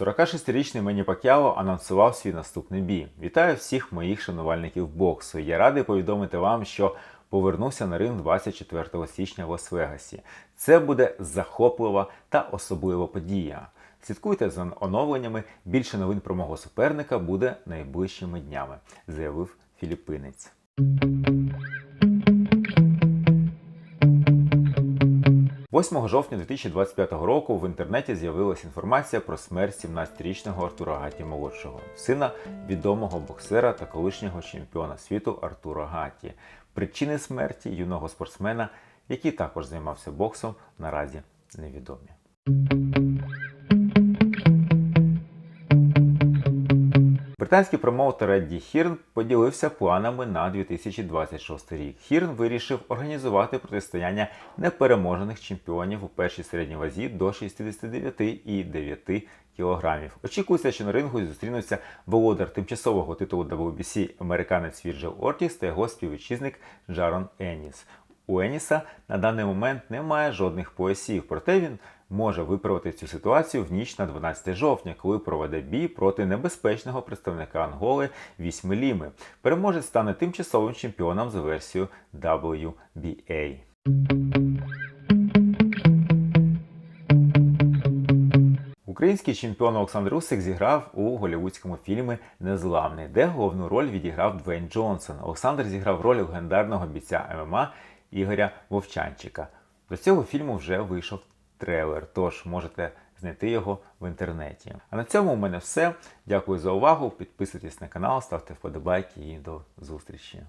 46-річний Мені Пакяо анонсував свій наступний бій. Вітаю всіх моїх шанувальників боксу. Я радий повідомити вам, що повернувся на ринг 24 січня в Лас-Вегасі. Це буде захоплива та особлива подія. Слідкуйте за оновленнями. Більше новин про мого суперника буде найближчими днями, заявив філіппинець. 8 жовтня 2025 року в інтернеті з'явилася інформація про смерть 17-річного Артура Гаті молодшого, сина відомого боксера та колишнього чемпіона світу Артура Гаті. Причини смерті юного спортсмена, який також займався боксом, наразі невідомі. Британський промоутер Едді Хірн поділився планами на 2026 рік. Хірн вирішив організувати протистояння непереможених чемпіонів у першій середній вазі до 69,9 кілограмів. Очікується, що на рингу зустрінуться володар тимчасового титулу WBC американець Вірджил Ортіс та його співвітчизник Джарон Еніс. У Еніса на даний момент немає жодних поясів, проте він може виправити цю ситуацію в ніч на 12 жовтня, коли проведе бій проти небезпечного представника Анголи Вісьми Ліми. Переможець стане тимчасовим чемпіоном за версією WBA. Український чемпіон Олександр Усик зіграв у голівудському фільмі Незламний, де головну роль відіграв Двейн Джонсон. Олександр зіграв роль легендарного бійця ММА Ігоря Вовчанчика. До цього фільму вже вийшов трейлер, тож можете знайти його в інтернеті. А на цьому у мене все. Дякую за увагу. Підписуйтесь на канал, ставте вподобайки і до зустрічі.